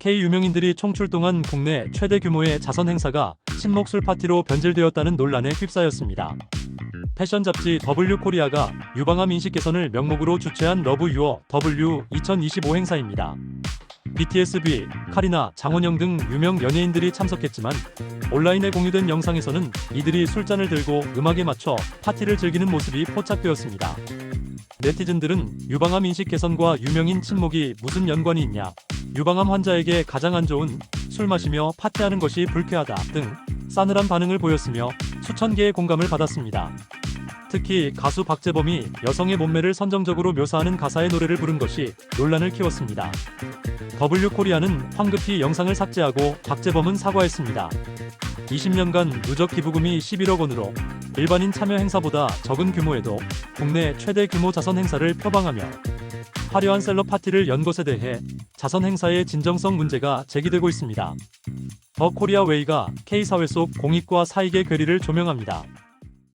K 유명인들이 총출동한 국내 최대 규모의 자선 행사가 친목술 파티로 변질되었다는 논란에 휩싸였습니다. 패션 잡지 W 코리아가 유방암 인식 개선을 명목으로 주최한 러브 유어 W 2025 행사입니다. BTS-B, 카리나, 장원영 등 유명 연예인들이 참석했지만 온라인에 공유된 영상에서는 이들이 술잔을 들고 음악에 맞춰 파티를 즐기는 모습이 포착되었습니다. 네티즌들은 유방암 인식 개선과 유명인 친목이 무슨 연관이 있냐, 유방암 환자에게 가장 안 좋은 술 마시며 파티하는 것이 불쾌하다 등 싸늘한 반응을 보였으며 수천 개의 공감을 받았습니다. 특히 가수 박재범이 여성의 몸매를 선정적으로 묘사하는 가사의 노래를 부른 것이 논란을 키웠습니다. W 코리아는 황급히 영상을 삭제하고 박재범은 사과했습니다. 20년간 누적 기부금이 11억 원으로 일반인 참여 행사보다 적은 규모에도 국내 최대 규모 자선 행사를 표방하며 화려한 셀럽 파티를 연 것에 대해 자선 행사의 진정성 문제가 제기되고 있습니다. 더 코리아 웨이가 K사회 속 공익과 사익의 괴리를 조명합니다.